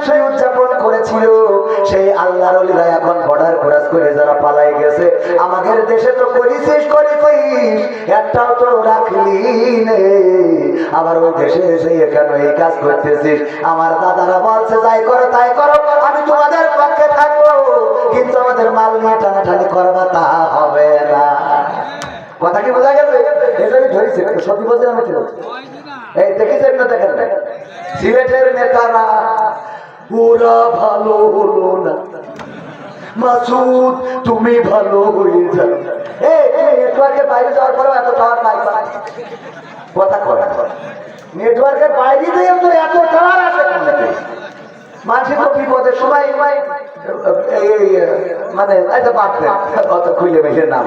নিশ্চয়ই উদযাপন করেছিল। সেই আল্লাহর অলিরা এখন বর্ডার ক্রস করে যারা পালাই গেছে, আমাদের দেশে তো করিছিস করিছিস, একটাও তো রাখলি আবার ওই দেশে এসে এখানে এই কাজ করতেছিস। আমার দাদারা বলছে, যাই করো, তাই করো, আমি তোমাদের পক্ষে থাকব। কিন্তু আমাদের মাল নিয়ে টানাটানি করবা তা হবে না। কথা কি বোঝা গেছে? এটা আমি ধরেছি কিন্তু সত্যি বলছি আমি কি বলছি? এই দেখেছেন না, দেখেন সিলেটের নেতারা ওরা ভালো হলো না। মাসুদ, তুমি ভালো হয়ে যাও। নেটওয়ার্কের বাইরে যাওয়ার পরেও এত টাওয়ার পাই কথা কয় নেটওয়ার্কের বাইরে তো এত টাওয়ার আছে? মানুষের তো বিপদের সময় মানে এটা বাদ অত খুলে বেশি না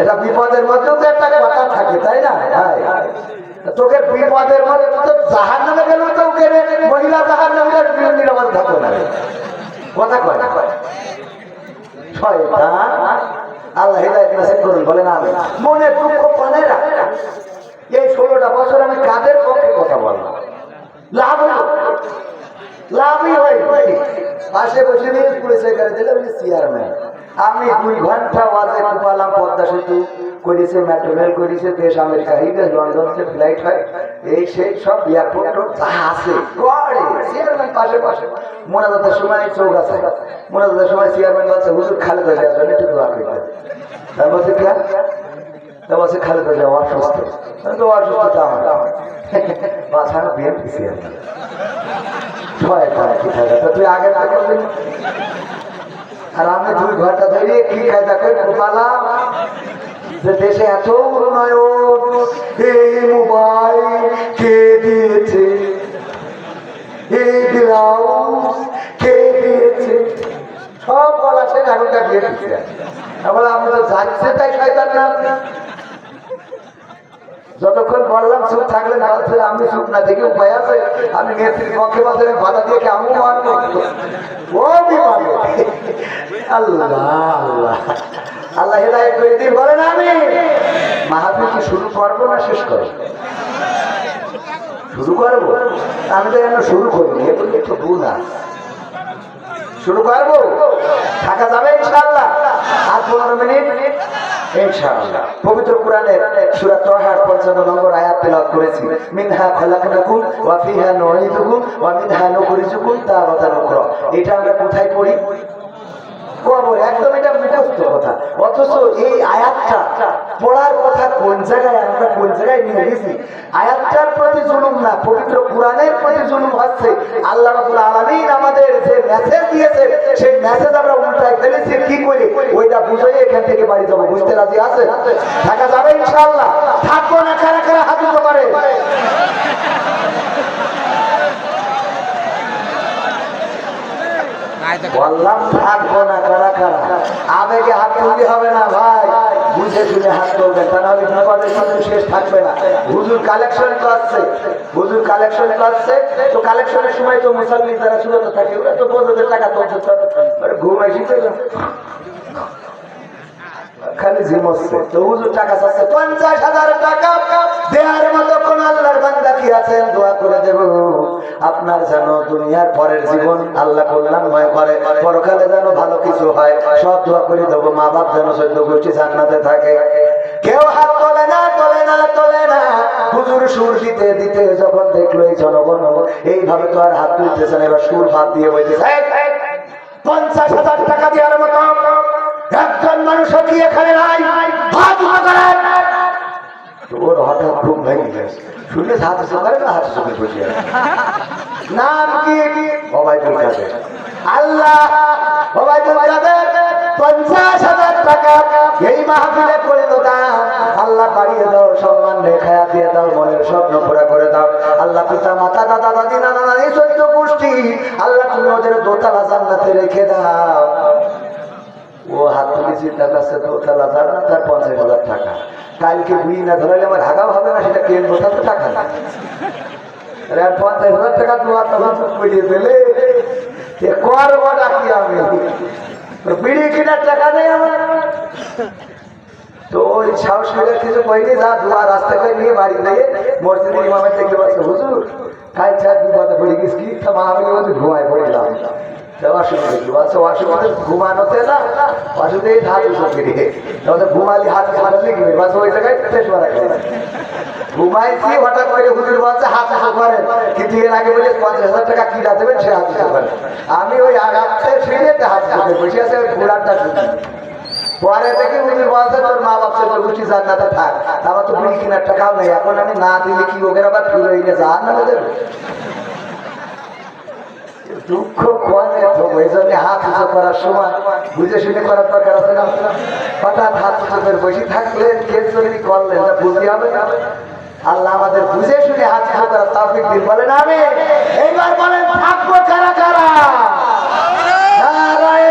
এটা বিপদের মধ্যেও তো একটা কথা থাকে, তাই না? তোকে বিপদের মধ্যে তো জাহান নামে গেল তো মহিলা জাহান নামে নিরাপদ থাকবে না কথা কয় না? আমি এই ষোলোটা বছর আমি কাদের কথা বললাম লাভ লাভই পাশে নিয়ে চেয়ারম্যান আমি দুই ঘণ্টা ওয়াজে কুপালাম পদ্মা সেতু। করেছে মেট্রো করেছে, দেশ আমেরিকা হিবে লন্ডন থেকে ফ্লাইট হয়, এই সেই সব এয়ারপোর্ট যা আছে, গড়ে চেয়ারম্যান পাশে পাশে মোনাজাতের সময় চৌক আছে, মোনাজাতের সময় চেয়ারম্যান বলছে, হুজুর খালেদা জিয়ার জন্য একটু দোয়া করতে তাই বলছে, কে? তা বলছে অসুস্থ। তো অসুস্থতা আমার বাসানো বিএনপি চেয়ারম্যান ছয় তুই আগে না করবি আর আমি দুই ঘণ্টা ধরে কি কায়দা করে ঘুমালাম যে দেশে এত উন্নয়ন এই মোবাইল কে দিয়েছে? এই ব্লাউজ কে দিয়েছে? সব বলা সে এখনকার দিয়ে দিচ্ছে। এখন আমি তো যাচ্ছে তাই শয়তান না? যতক্ষণ বললাম, চুপ থাকলে না আমি চুপ না। দেখি উপায় আছে? আমি নেত্রীর পক্ষে বাজারে বাধা দিয়ে কেমন মানবো ও আল্লাহ আল্লাহ। আল্লাহ হেদায়ত করে দিন বলেন আমি মাহাবীর কি শুরু করব না শেষ করব? শুরু করব? আমি তো এখনও শুরু এগুলো একটু ভুল আছে শুরু করব? থাকা যাবে ইনশাআল্লাহ। আর পনেরো মিনিট? ইনশাআল্লাহ। পবিত্র কোরআনের সূরা তহার 55 নম্বর আয়াত তেলাওয়াত করেছি। মিনহা খালাকনাকুম ওয়া ফিহা নুঈদুকুম ওয়া মিনহা নুখরিজুকুম তারাতান উখরা। এটা আমরা কোথায় পড়ি? কবর, একদম এটা মুখস্থ কথা। অথচ এই আয়াতটা পড়ার কথা কোন জায়গায় আমরা কোন জায়গায় নিয়ে গেছি? আয়াতটার প্রতি জুলুম না, পবিত্র কোরআনের প্রতি হচ্ছে আল্লাহ আলামিন আমাদের যে মেসেজ দিয়েছে, সেই মেসেজ আমরা কি করে? ওইটা বুঝে এখান যাব। বুঝতে রাজি আছে থাকা যাবে ইনশাআল্লাহ। থাকব না, কারা কারা হাত উঁচু বললাম থাকব না আবেগে হাত তুলি হবে না, ভাই। বুঝে শুনে হাত তুলবেন তা শেষ থাকবে না। হুজুর কালেকশন করছে, হুজুর কালেকশন করছে। তো কালেকশনের সময় তো মুসলমান যারা শুরু থাকে, ওরা তো বোঝাদের টাকা তো ঘুম এসেছে খালি জিমচ্ছে তো টাকা চাচ্ছে। পঞ্চাশ টাকা। দেওয়ার মতো কোন আল্লাহর বান্দা কি আছেন দোয়া করে দেব। আপনার যেন দুনিয়ার পরের জীবন আল্লাহ কল্যাণময় করে। পরকালে যেন ভালো কিছু হয় সব দোয়া করে দেব। মা বাপ যেন সদ্য গোষ্ঠী জান্নাতে থাকে। কেউ হাত তোলে না তোলে না তোলে না। হুজুর সুর দিতে দিতে যখন দেখল এই জনগণ এইভাবে তো আর হাত তুলতেছেন এবার সুর বাদ দিয়ে বলতেছে "এই, এই, পঞ্চাশ হাজার টাকা দেওয়ার মতো। একজন মানুষ কি এখানে নাই? হাত করেন তো ওর হঠাৎ ঘুম ভেঙে গেছে। শুনে হাতে সকালে না হাতে সকালে বসে নাম কি? ওবায়দুল কাদের। আল্লাহ ওবায়দুল কাদের পঞ্চাশ হাজার টাকা এই মাহফিলে করে দাও আল্লাহ বাড়িয়ে দাও, সম্মান রেখায়া দিয়ে দাও, মনের স্বপ্ন পুরা করে দাও। আল্লাহ পিতা, মাতা, দাদা, দাদি, নানা, নানি চৈত্য গোষ্ঠী, আল্লাহ তুমি ওদের দোতলা জান্নাতে রেখে দাও। ও হাত তুলে চিন্তা করছে দোতলা জান্নাত তার পঞ্চাশ হাজার টাকা। কালকে বুঝি না ধরালে আমার হাগাও হবে না, সেটা কেন বোঝা তো টাকা না। আর পঞ্চাশ হাজার টাকা দোয়া তখন বুঝিয়ে পেলে এ করবোটা কি আমি বিড়ি কেনার টাকা নেই আমার। তো ওই সাহস করে কিছু যা দুয়া রাস্তা নিয়ে বাড়ি দিয়ে মসজিদের ইমামের দেখতে পাচ্ছে, হুজুর, কাল চার দিন কথা পড়ে গেছি, তা মা ঘুমায় পড়লাম ঘুমানোতে না হাত ঘুমালি হাত বাস করা হুজুর বলছে, হাত আগে বলে পঞ্চাশ হাজার টাকা সে হাত আমি ওই হাত বসে আছে ওই পরে থেকে উনি বলছে, তোর মা বাপ চোদ্দ গোষ্ঠী জান্নাতে থাক। আমার তো বিড়ি কেনার টাকাও নেই। এখন আমি না দিলে কি ওদের আবার ফিরে যান না দুঃখ কোয়ানে তো ওই জন্য হাত উঁচু করার সময় বুঝে শুনে করার দরকার আছে না? হঠাৎ হাত উঁচু করে বসে থাকলে কে চলি করলেন বুঝতে হবে না। আল্লাহ আমাদের বুঝে শুনে হাত উঁচু তাফিক দিন। বলেন আমি এইবার বলেন, থাকব কারা কারা? নারায়ে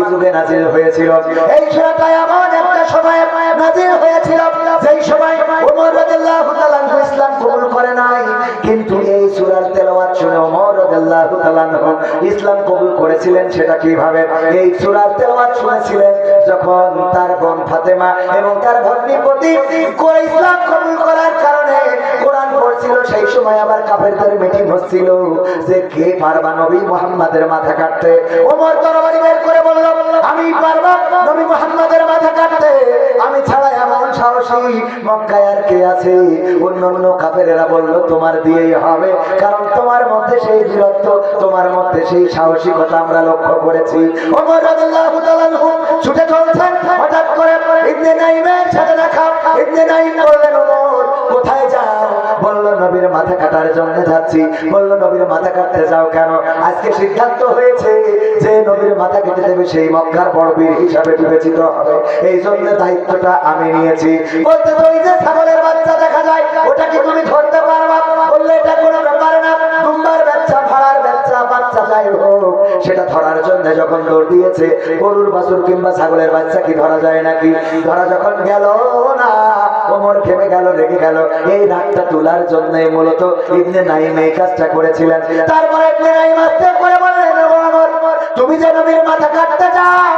মাক্কি যুগে নাজিল হয়েছিল। এই সূরাটা এমন একটা সময় নাজিল হয়েছিল, যেই সময় ওমর রাদিয়াল্লাহু তাআলা ইসলাম কবুল করে নাই। কিন্তু এই সূরার তেলাওয়াত শুনে ওমর রাদিয়াল্লাহু তাআলা ইসলাম কবুল করেছিলেন সেটা কীভাবে? এই সূরার তেলাওয়াত শুনেছিলেন যখন তার বোন ফাতেমা এবং তার ভগ্নিপতি ইসলাম কবুল করার কারণে পড়ছিল সেই সময় আবার কাফেরদের মিটিং হচ্ছিল যে কে পারবা নবী মুহাম্মাদের মাথা কাটতে? ওমর তরবারি বের করে বলল, আমি পারব নবী মুহাম্মাদের মাথা কাটতে। আমি ছাড়া এমন সাহসী মক্কায় আর কে আছে? অন্য অন্য কাফেরেরা বলল, তোমার দিয়েই হবে। কারণ তোমার মধ্যে সেই বীরত্ব, তোমার মধ্যে সেই সাহসিকতা আমরা লক্ষ্য করেছি। ওমর রাদিয়াল্লাহু তাআলা ছুটে চলছেন হঠাৎ করে ইবনে নাইমের সাথে দেখা। ইবনে নাইম বললেন, ওমর, কোথায় যাও বলল, নবীর মাথা কাটার জন্য যাচ্ছি। বলল, নবীর মাথা কাটতে যাও কেন? আজকে সিদ্ধান্ত হয়েছে যে নবীর মাথা কেটে দেবে সেই মক্কার বড় হিসাবে বিবেচিত হবে। এই জন্য দায়িত্বটা আমি নিয়েছি। বলতে তো ওই যে ছাগলের বাচ্চা দেখা যায়, ওটা কি তুমি ধরতে পারবা? বললে, এটা কোনো ব্যাপার না। দুম্বার বাচ্চা, ভাড়ার বাচ্চা বাচ্চা যাই হোক, সেটা ধরার জন্য যখন দৌড় দিয়েছে, গরুর বাছুর কিংবা ছাগলের বাচ্চা কি ধরা যায় নাকি? ধরা যখন গেল না ওমর থেমে গেল, রেগে গেল। এই রাগটা তোলার জন্য মূলত ইবনে নাইম এই কাজটা করেছিলেন। তারপরে তুমি যে নবীর মাথা কাটতে যাও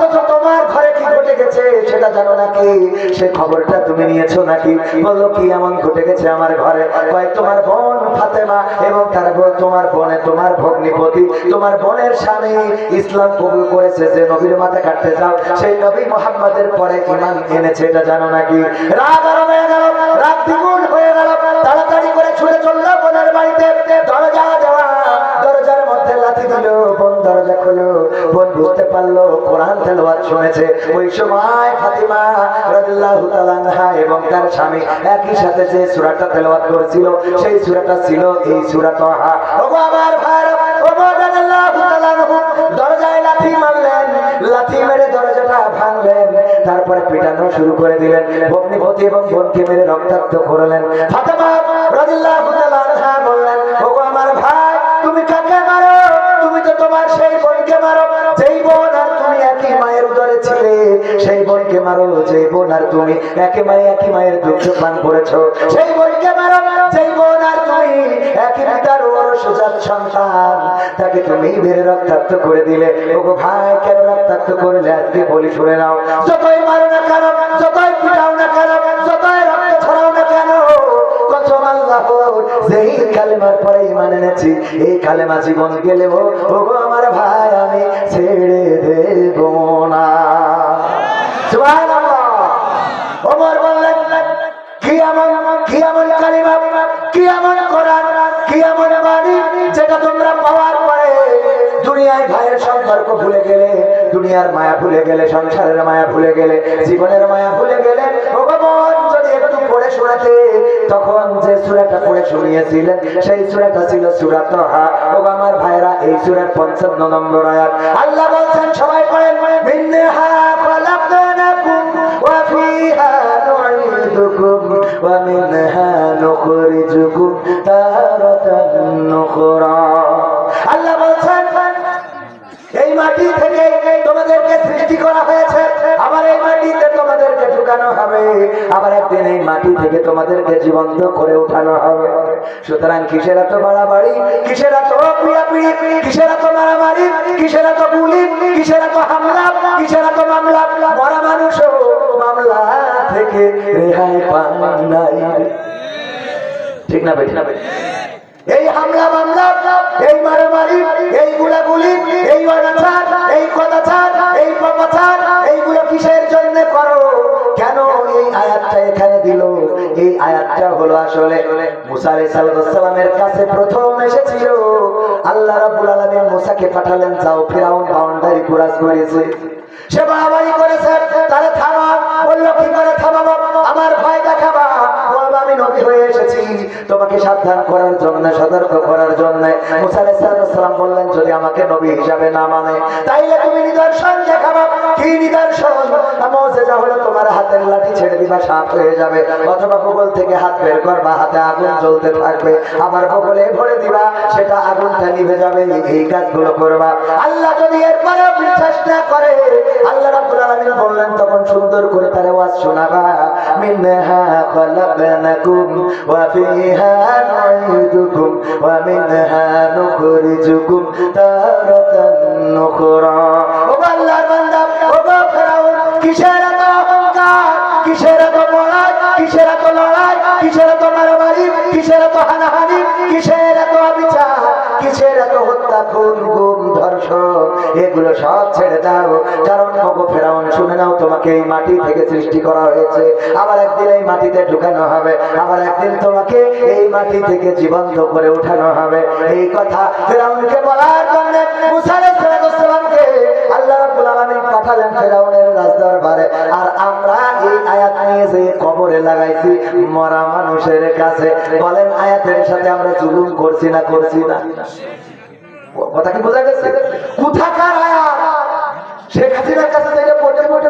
অথচ তোমার ঘরে কি ঘটে গেছে সেটা জানো নাকি? সে খবরটা তুমি নিয়েছো নাকি? বলল কি এমন ঘটে গেছে আমার ঘরে? তোমার বোন এবং তোমার তোমার ভগ্নিপতি, তোমার বোনের স্বামী ইসলাম কবুল করেছে যে নবীর মাথা কাটতে যাও। সেই নবী মোহাম্মদের পরে ইমান এনেছে, এটা জানো নাকি? গেল রাগ দ্বিগুণ হয়ে গেল। তাড়াতাড়ি করে ছুটে চলল বোনের বাড়িতে। দরজা দেওয়া দরজার মধ্যে লাথি দিল, বোন দরজা খুলো। বোন পারল, কোরআন তেলাওয়াত শুনেছে। ওই সময় ফাতিমা রাদিয়াল্লাহু তাআলা এবং তার স্বামী একই সাথে যে সূরাটা তেলাওয়াত সেই সূরাটা ছিল এই সূরা তাহা। আমার রাদিয়াল্লাহু তাআলা দরজায় লাথি মারলেন। লাথি মেরে দরজাটা ভাঙলেন। তারপরে পিটানো শুরু করে দিলেন। ভগ্নিপতি এবং বোনকে মেরে রক্তাক্ত করলেন। রাদিয়াল্লাহু তাআলা বললেন আমার ভাই, তুমি কাকে মারো? তুমি তো তোমার সেই বোনকে মারো বোনকে মারো যেই বোন আর তুমি। একই মায়ে একই মায়ের দুগ্ধ পান করেছ। সেই বোনকে মারো যেই বোন আর তুমি। একই পিতার সুজাত সন্তান। তাকে তুমি মেরে রক্তাক্ত করে দিলে। ওগো ভাই, কেন রক্তাক্ত করলে? আজকে বলি শুনে নাও। যতই মারো না কেন, যতই পিটাও না কেন, যতই রক্ত ছড়াও না কেন যেই কালেমার পরে ইমান এনেছি, এই কালেমা জীবন গেলেও ওগো আমার ভাই, আমি ছেড়ে দেব না। সংসারের মায়া ভুলে গেলে, জীবনের মায়া ভুলে গেলে ভগবান যদি একটু পড়ে শোনাতে, তখন যে সূরাটা পড়ে শুনিয়েছিলেন, সেই সূরাটা ছিল সূরা তাহা আমার ভাইরা এই সূরার 55 নম্বর আয়াত। আল্লাহ বলছেন, সবাই পড়েন মিনহা খালাকনাকুম ومنها نخرجكم تارة أخرى. আল্লাহ বলছেন, এই মাটি থেকে তোমাদেরকে সৃষ্টি করা হয়েছে, আবার এই মাটিতে তোমাদেরকে ঢুকানো হবে, আবার একদিন এই মাটি থেকে তোমাদেরকে জীবন্ত করে উঠানো হবে। সুতরাং কিসেরা তো বাড়াবাড়ি, কিসেরা তো পিড়াপিড়ি কিসেরা তো মারামারি, কিসেরা তো গুলি, কিসেরা তো হামলা, কিসেরা তো মামলা? মরা মানুষও মামলা থেকে রেহাই পায় নাই। ঠিক না বেঠিক না এই হামলা মামলা, এই মারামারি, এই গুলাগুলি, এই অনাচার, এই কদাচার এই প্রপাচার এইগুলো কিসের জন্য করো? কেন এই আয়াতটা এখানে দিল? এই আয়াতটা হলো আসলে মুসা সালামের কাছে প্রথম এসেছিল। আল্লাহ রাব্বুল আলামিন মুসাকে পাঠালেন, যাও ফিরাউন বাউন্ডারি ক্রস করেছে। সে বাড়াবাড়ি করেছে তাহলে থামা। বলল, কি করে থামাবো? আমার ভয় দেখাবা। মানে অথবা বগল ভরে দিবা, সেটা আগুনটা নিভে যাবে। এই কাজগুলো করবা। আল্লাহ যদি এরপরে বিশ্বাস না করে বললেন তখন সুন্দর করে তার ওয়াজ শোনাবা মিনহা খালাকনাকুম ওয়া ফিহা ওয়া মিনহা নুখরিজুকুম তারাতান নুখরা। ও আল্লাহর বান্দা, ও ফেরাউন, কিসের এত অহংকার? কিসের এত বড়াই? কিসের এত লড়াই? কিসের এত মারামারি? কিসের এত হানাহানি? কিসের এত অবিচার? কিসের এত হত্যা, খুন, গুম, ধর্ষণ? এগুলো সব ছেড়ে দাও। নাও তোমাকে এই মাটি থেকে সৃষ্টি করা হয়েছে। আবার একদিন এই মাটিতে ঢুকানো হবে। আবার একদিন তোমাকে এই মাটি থেকে জীবন্ত করে উঠানো হবে। এই কথা ফেরাউনকে বলার জন্য মুসা আল্লাহ রাব্বুল আলামিন পাঠালেন ফেরাউনের রাজদরবারে। আর আমরা এই আয়াত নিয়ে যে কবরে লাগাইছি মরা মানুষের কাছে। বলেন আয়াতের সাথে আমরা জুলুম করছি না করছি না? কথা কি বোঝা গেছে? কোথাকার আয়াত? শেখ হাসিনার কাছে যেটা পড়তে পড়তে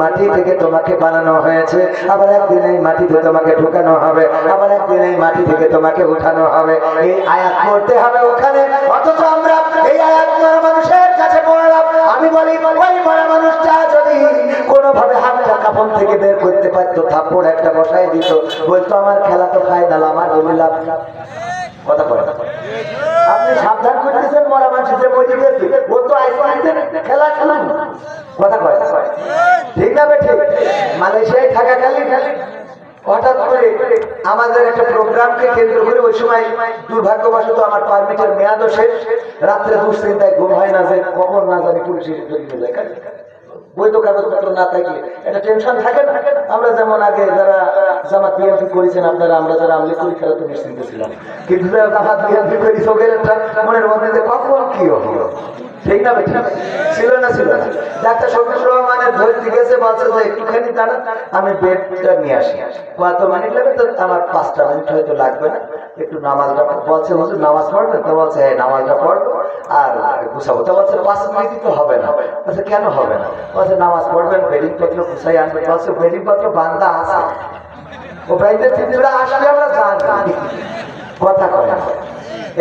মাটি থেকে তোমাকে বানানো হয়েছে। আবার একদিন এই মাটিতে তোমাকে ঢুকানো হবে। আবার একদিন মাটি থেকে তোমাকে উঠানো হবে। এই আয়াত পড়তে হবে ওখানে। অথচ আমরা মানুষের কাছে আমি বলি, ওই মরা মানুষটা যদি কোনোভাবে হাতটা কাপন থেকে বের করতে পারতো, থাপ্পড় একটা বসাই দিত। বলতো, আমার খেলা তো ফাইনাল আমার জমি লাভ কথা বলে। আপনি সাবধান করতেছেন মরা মানুষ যে মরে গেছে ও তো আইসক্রিম খেলা খেলাম ঠিক না মালয়েশিয়ায় থাকাকালীন হঠাৎ করে আমাদের একটা প্রোগ্রামকে কেন্দ্র করে ওই সময় দুর্ভাগ্যবশত আমার পারমিটের মেয়াদও শেষ। রাত্রে দুশ্চিন্তায় ঘুম হয় না যে কখন না জানি পুলিশের। বৈধ কাগজপত্র না থাকলে একটা টেনশন থাকে না। আমরা যেমন আগে যারা জামাত বিএনপি করেছেন, আপনারা আমরা যারা আমলি করি খেলা তো নিশ্চিন্ত ছিলাম। কিন্তু যারা বিএনপি করি, চোখের একটা মনের মধ্যে যে কখন কি হলো? ঠিক না বেঠিক ছিল না, ছিল ডাক্তার শফিকুর রহমানের ধরতে গেছে বলছে যে একটুখানি দাঁড়ান আমি বেডটা নিয়ে আসি। কত মিনিট লাগবে তো আমার পাঁচটা মিনিট হয়তো লাগবে না। একটু নামাজটা বলছে, হুজুর, নামাজ পড়বেন তো বলছে হ্যাঁ নামাজটা পড়ব, আর গুছাবো। তো বলছে, পাঁচ মিনিট তো হবে না। বলছে, কেন হবে না? বলছে, নামাজ পড়বেন, বেডিং পত্র গুছাই আনবেন। বলছে, বেডিং পত্র বান্দা আছে। ও ভাইদের চিন্তা আসলে আমরা জানি কথা কয়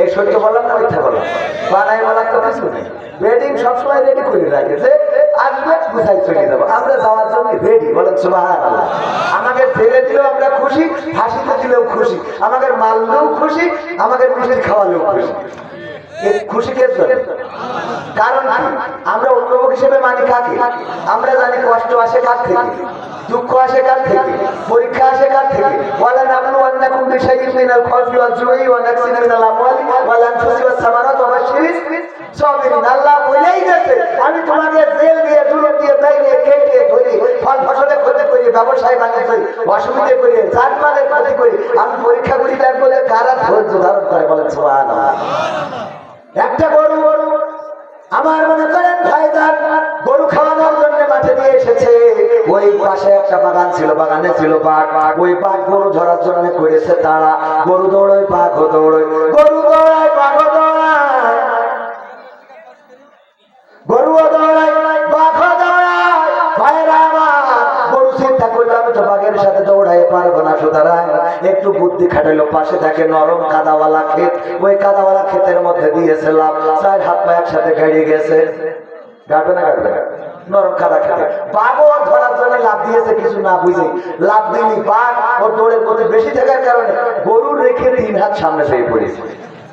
এই সত্য বললাম না মিথ্যা বললাম? বানাই বলার তো কিছু নেই। বেডিং সবসময় রেডি করে রাখে। যে চলে যাব। আমরা যাওয়ার জন্য রেডি বলেন আমাকে ছেড়ে দিলেও আমরা খুশি খুশি। খুশি খাওয়ালেও কারণ আমরা হিসেবে মানি কাকে? আমরা জানি কষ্ট আসে কার থেকে? দুঃখ আসে কার থেকে? পরীক্ষা আসে কার থেকে? ওয়ালা নাবলু আন্নাকুম বিশাইইন মিনাল খাউফি ওয়াল জুই ওয়া নাকসিন মিনাল বাশশিরিস সাবিরিন আল্লাহ বলেই গেছে আমি তোমাকে জেল দিয়ে জুলুম দিয়ে দাই দিয়ে কেটে ধরি ফল ফসলে ক্ষতি করি ব্যবসায় বাণিজ্য করি অসুবিধে করি জানমালের ক্ষতি করি, আমি পরীক্ষা করি, তার বলে কারা ধৈর্য ধারণ করে বলেন, সুবহানাল্লাহ। একটা গরু আমার মনে করেন ভাইজান গরু খাওয়ানোর জন্য মাঠে দিয়ে এসেছে। ওই পাশে একটা বাগান ছিল, বাগানে ছিল বাঘ। ওই বাঘ গরু ধরার জন্য করেছে তারা। গরু দৌড়োয়, বাঘও দৌড়োয়। গরু দৌড়ায়, বাঘও একটু বুদ্ধি খাটাইলো, পাশে থাকে নরম কাদাওয়ালা ক্ষেত। ওই কাদাওয়ালা ক্ষেতের মধ্যে দিয়েছিলাম, চার হাত পা একসাথে গেছে। লাভ দিয়েছে, কিছু না লাভ বেশি থাকার কারণে গরু রেখে তিন হাত সামনে সেই পড়েছে।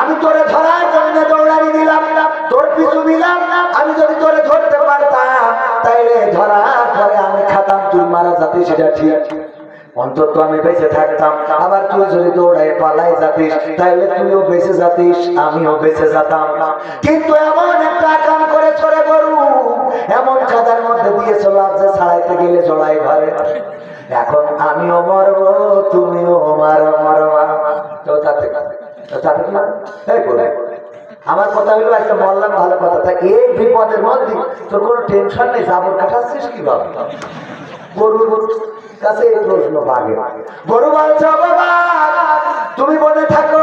আমি তোরে ধরার জন্য দৌড়ানি দিলাম তোর পিছু দিলাম আমি যদি তোরে ধরতে পারতাম, তাইলে ধরার পরে আমি খাতাম, তুই মারা যাতে সেটা ঠিক। অন্তত আমি বেঁচে থাকতাম, আবার তুই যদি দৌড়ায় পালাই যাতিস, তাইলে তুইও বেঁচে যাতিস, আমিও বেঁচে যেতাম। কিন্তু এমন একটা কাম করে ছড়ে এমন কাদার মধ্যে দিয়ে চলার যে ছাড়াইতে গেলে জড়াই ঘরে এখন আমিও মরবো, তুমিও মারো? বলে আমার কথা হলো একটা বললাম ভালো কথা। তা এই বিপদের মধ্যে তোর কোনো টেনশন নেই, জাবর কাটাচ্ছিস কি ভাবে গরুর কাছে এই প্রশ্ন বাঘে গরু বলছে "ও বাবা তুমি বলে থাকো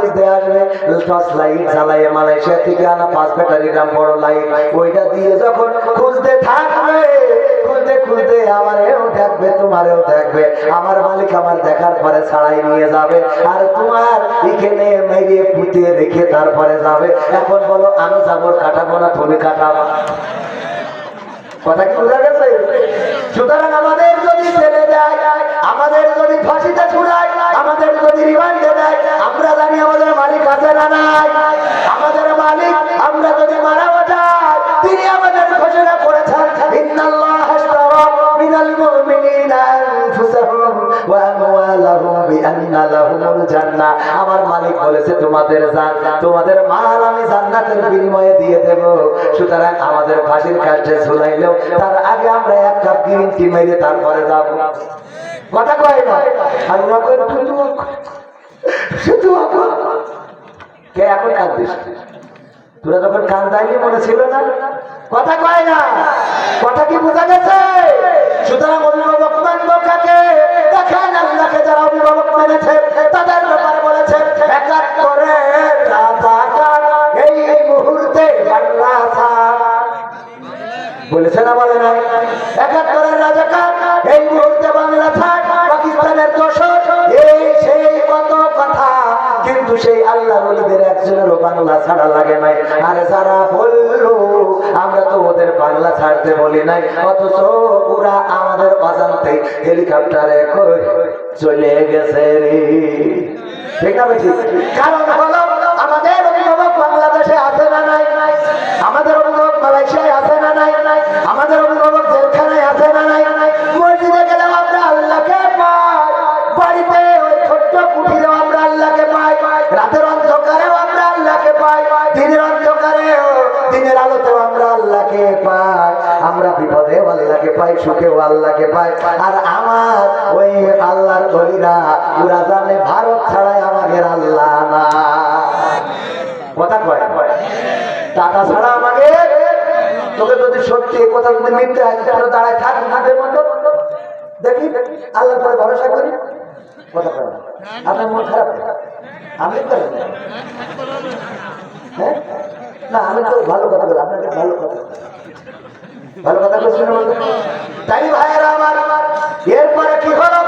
খুঁজতে আসবে টর্চ লাইট জ্বালাইয়ে মালয়েশিয়া থেকে আনা পাঁচ ব্যাটারি দাম বড় লাইট। ওইটা দিয়ে যখন খুঁজতে থাকবে খুঁজতে খুঁজতে আমারেও দেখবে, তোমারেও দেখবে। আমার মালিক আমার দেখার পরে ছাড়াই নিয়ে যাবে। আর তোমার এখানে মেরে পুঁতে রেখে তারপরে যাবে। এখন বলো, আমি যাব, কাটাবো না, তুমি কাটাবো কথা কি বোঝা গেছে? সুতরাং আমাদের যদি ছেড়ে দেয়, আমাদের যদি ফাঁসিতে ছুড়ায়, আমাদের যদি রিমান্ডে আমরা মালিক বলেছে, তোমাদের তোমাদের মাল আমি জান্নাতের বিনিময়ে দিয়ে দেব। সুতরাং আমাদের ফাঁসির কাছে ঝুলাইলেও তার আগে আমরা এক কাপ গ্রিন টি মেরে তারপরে যাব। কথা কয় না? শুধু শুধু কে এখন কাঁদিস তোরা যখন কান দাইনি মনে ছিল না? কথা কয় না। কথা কি বোঝা গেছে? সুতরাং অভিভাবক মানব কাকে? দেখেন আল্লাহকে যারা অভিভাবক মেনেছে, তাদের একজনেরও বাংলা ছাড়া লাগে নাই। আর যারা বলল, আমরা তো ওদের বাংলা ছাড়তে বলি নাই। অথচ ওরা আমাদের অজান্তে হেলিকপ্টারে চলে গেছে রে। ঠিক আছে কারণ হলো আল্লাহকে পাই সুখেও আল্লাহকে পাই আর আমার ওই আল্লাহর বলিরা, ওরা জানে ভারত ছাড়াই আমাদের আল্লাহ না। কথা কয়? টাকা ছাড়া আমাকে তোকে যদি সত্যি কথা যদি মিথ্যে হয় তাহলে দাঁড়ায় থাক হাতের মতো দেখি, আল্লাহর পরে ভরসা করি। আমি হ্যাঁ? আমি তো ভালো কথা বলি, আপনাকে ভালো কথা। ভালো কথা বলছি তাই ভাইয়েরা আমার, এরপরে কি হলো?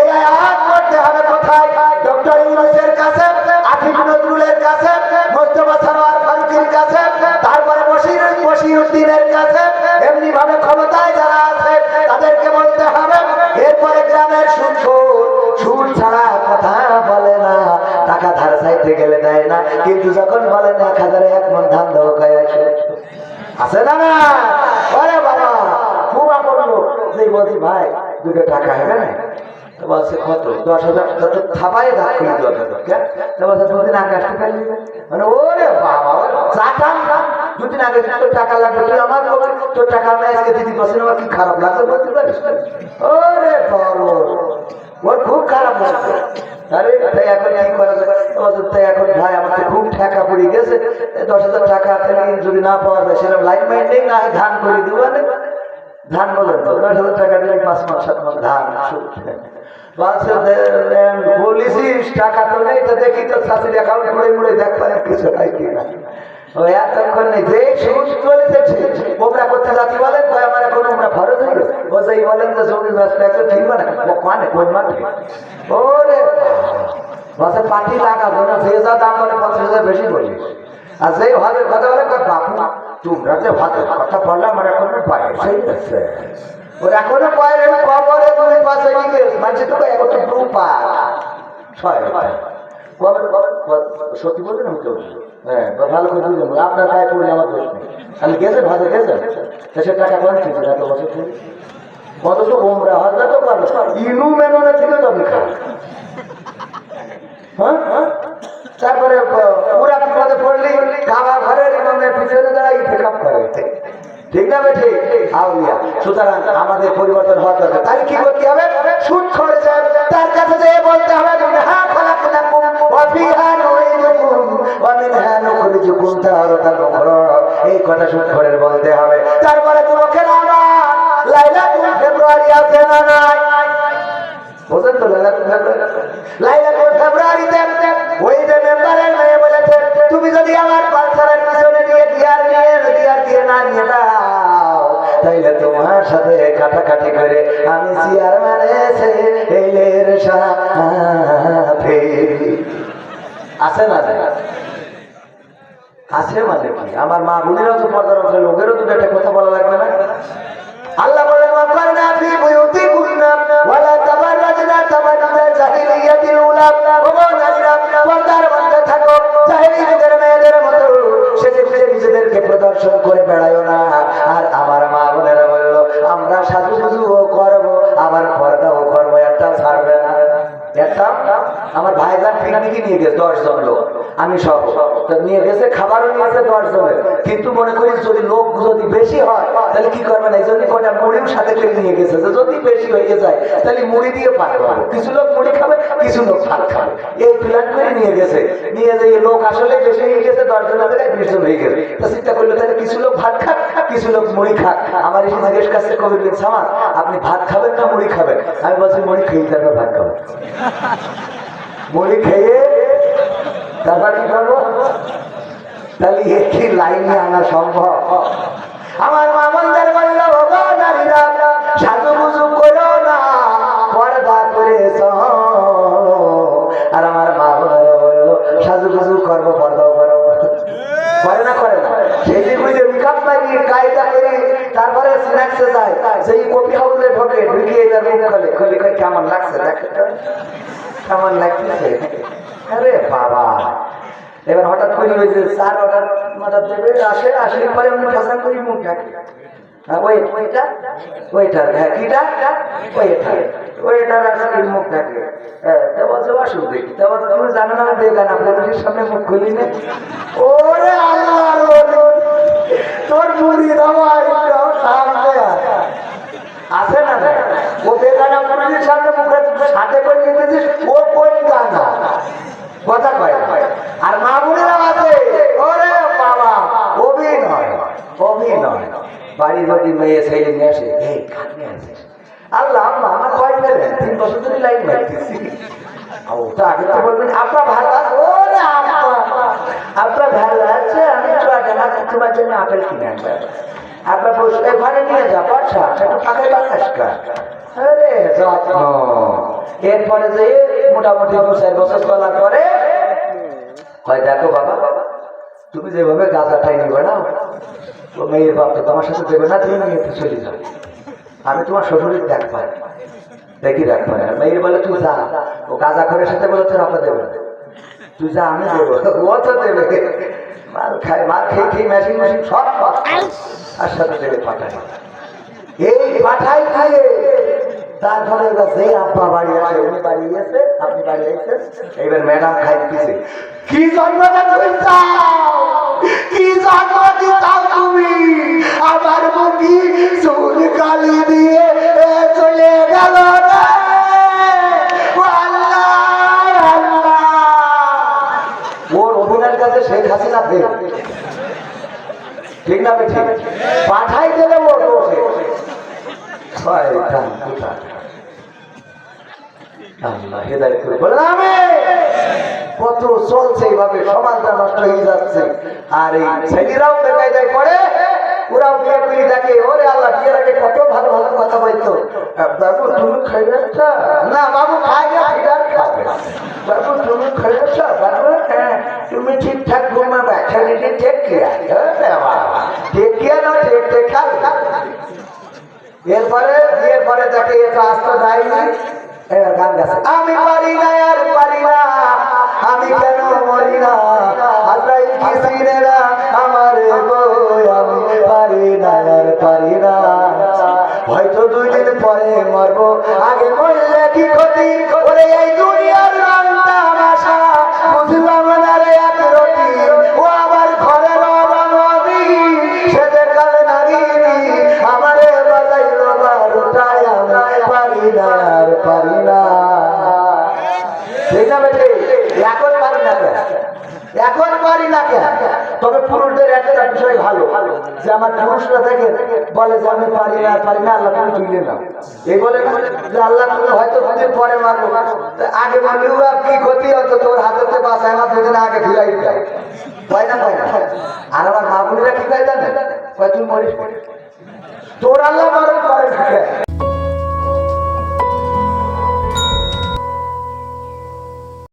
এই আয়াত করতে হবে কোথায়? ডক্টর ইউনুসের কাছে আফিফ নজরুলের কাছে, মোস্তফা সানোয়ার ফারুকির কাছে, তারপরে বশির বশির উদ্দিনের কাছে এমনি ভাবে ক্ষমতায় যারা আছে, তাদেরকে বলতে হবে, এরপরে গ্রামের সুদ সুদ ছাড়া কথা বলে না। টাকা ধার চাইতে গেলে দেয় না, কিন্তু যখন বলেন এক হাজারে এক মন ধান দেবো কয়ে আছে না না? করল যে বলছি, ভাই, দুটো টাকা হবে না তো বলছে, কত? দশ হাজার, তো থাপাই দাগ খুলি দশ হাজার বলছে, দুদিন আগে আসতে পারলি? মানে ওরে বাবা চাটাম না দুদিন আগে তোর টাকা লাগবে, তুই আমার তোর টাকা আমি আজকে দিদি না, আমার কি খারাপ লাগছে বলতে পারিস ওরে বড়, ওর খুব খারাপ লাগছে। আরে, তাই এখন কি করা তাই এখন ভাই, আমার খুব ঠেকা পড়ে গেছে। দশ হাজার টাকা যদি না পাওয়া যায়, সেরকম লাইন মাইন না ধান করে দিব মানে ধান বলেন তো দশ হাজার টাকা দিলে পাঁচ মাস, সাত মাস ধান ঠিক মানে লাগাবো না, যে যা দাম বলে, পঞ্চাশ হাজার বেশি বলিস। আর যে হলের কথা বলে বাপু তোমরা যে ভাতের কথা বললাম আমার এখনও পয়সাই আছে। ওর এখনও পয়ের আমি কবরে তুমি পাশে নিয়ে মানছি তো এখন দু পা। ছয় সত্যি বলবেন আমি হ্যাঁ ভালো করে বুঝলাম আপনার গায়ে পড়লে আমার দোষ নেই। আমি গেছে ভালো গেছে। সে টাকা ঠিক বছর থেকে কত তো গোমরা হাজরা তো পারল। ইনু মেনু না ছিল তো হ্যাঁ হ্যাঁ? তারপরে পুরা বিপদে পড়লি খাওয়া ঘরের ইমামের পিছনে দাঁড়াই পিক করে। ঠিক না বেঠি? আউলিয়া, সুতরাং আমাদের পরিবর্তন হওয়া দরকার। তাই কি করতে হবে? সুদ খরচা তার কাছে যেয়ে বলতে হবে হ্যাঁ খালাকুলাকুম ওয়া এই বলতে হবে। তারপরে ফেব্রুয়ারি না ফেব্রুয়ারিতে ওই যে মেম্বারের মেয়ে বলেছে, তুমি যদি আমার পিছনে দিয়ে নিয়ে দিয়ে না নিয়ে দাও তাইলে তোমার সাথে কাটাকাটি করে আমি এলের সাথে না মানে কি? আমার মা বোনেরাও তো পর্দার লোকেরও তো একটা কথা বলা লাগবে না। আল্লাহ বলেন ওয়াকারনা ফি বুয়ুতিকুন্না প্রদর্শন করে বেড়ায় না। আর আমার মা বোনেরা বলল, আমরা সাজুগুজুও করব, আবার পর্দাও করব, একটা ছাড়বে না। একটা আমার ভাইজান পিকনিকে নিয়ে গেছে দশ জন লোক। আমি সব নিয়ে গেছে, খাবারও নিয়েছে দশ জনের কিন্তু মনে করি যদি লোক যদি বেশি হয়, তাহলে কি করবেন? এই জন্য কটা মুড়িও সাথে করে নিয়ে গেছে, যে যদি বেশি হয়ে যায়, তাহলে মুড়ি দিয়ে খাবে। কিছু লোক মুড়ি খাবে, কিছু লোক ভাত খাবে। এই প্ল্যান করে নিয়ে গেছে। নিয়ে যে লোক আসলে বেশি হয়ে গেছে দশ জনের জায়গায় বিশ জন হয়ে গেছে। তা চিন্তা করল তাহলে কিছু লোক ভাত খাক, কিছু লোক মুড়ি খাক। আমার এসে জিজ্ঞেস কাছে কবির সামান আপনি ভাত খাবেন না মুড়ি খাবেন? আমি বলছি, মুড়ি খেয়ে তারপর ভাত খাবেন মুড়ি খেয়ে তারপর কি করব তাহলে একটি লাইনে আনা সম্ভব? আমার মামনদের খোলে কেমন লাগছে? দেখো তো? কেমন লাগতেছে বাবা। এবার হঠাৎ করে ওই যে স্যার পরে আমি ঠাসান করি মুখ হ্যাঁ ওই ওইটা হ্যাঁ কিটা? ওইটা ওইটার আসলে মুখ ঢাকে। তা বলছে অসুখ দেখি। আপনাদের সামনে মুখ খুলি না। ওরে আল্লাহর বলি, তোর মুড়ি রামা আছে। না? ও বেগানা মুরগির সামনে মুখে সাথে করে নিয়ে গেছিস ও কোন? গানা কথা কয়। আর মা বোনেরাও আছে, ওরে বাবা, অভিনয় অভিনয়। বাড়ি যদি মেয়ে, ছেলে নিয়ে আসে এই কানে আসিস? আল্লাহ, আম্মা, আমার কয় ফেলেন তিন বছর ধরে লাইন মারতেছি। ও তো আগে তো বলবেন আপা ভালো আছে ওরে আপা আপনার ভালো আছে, আমি চুয়াটা না তোমার জন্য আপেল কিনে বসে এ ঘরে নিয়ে যা বর্ষা একটু ফাঁকে বাতাস এরপরে যে মোটামুটি দু চার বছর চলার পরে হয়, দেখো বাবা, তুমি যেভাবে গাঁজাটাই নিবে না, ও মেয়ের বাপ তো তোমার সাথে দেবে না, তুমি নিয়ে চলে যাও। আমি তোমার শ্বশুরের দেখ পাই, দেখি দেখ পাই। আর মেয়ের বলে, তুই যা, ও গাঁজা খরের সাথে বলে, তোর আপা দেবে না। তুই যা, আমি দেবো, ও তো দেবে। মাল খায়, মাল খেয়ে খেয়ে মেশিন মেশিন সব পাস আর সাথে দেবে পাঠাই এই পাঠাই খাইয়ে তারপরে আব্বা বাড়ি আসে উনি বাড়ি গেছে, আপনি বাড়ি এইবার ম্যাডাম খাইতেছে। কি জন্মটা তুমি কি তুমি? আমার মুখি চুল কালি দিয়ে চলে গেল ঠিক না ঠিক পাঠাই দিলে ওর করে বলেন আমিন। কত চলছে এইভাবে সমাজটা নষ্ট হয়ে যাচ্ছে। আর এই ছেলেরাও পড়ে, ওরাও বিয়ে করে দেখে, ওরে আল্লাহ বিয়ের আগে কত ভালো ভালো কথা বলতো? বাবু তুমি খাইয়াচ্ছা না, বাবু খাই না ফিরার খাবে বাবু তুমি খাইয়াচ্ছা বাবু হ্যাঁ তুমি ঠিকঠাক ঘুমাবে, ছেলেটি take care take care take খাবে। এরপরে, বিয়ের পরে এটা আস্তে গাছে। আমি পারি না আর পারি না, আমি কেন মরি না? আজরাইল কি চিনে না আমার আমি পারি না আর পারি না। হয়তো দুই দিন পরে মরবো। আগে মরলে কি ক্ষতি? ওরে এই দুনিয়ার পুরুষরা দেখে, বলে যে আমি পারি না পারি না, আল্লাহ তুমি তুলে নাও। এই বলে যে আল্লাহ তুমি হয়তো তুমি পরে মারবো আগে মারলে আর কি ক্ষতি? হতো তোর হাতে বাসায় আমার দুদিন আগে ফিরাই দেয় হয় না হয় না? আর আমার মা বোনেরা কি পাই জানে তুই মরিস তোর আল্লাহ মারো করে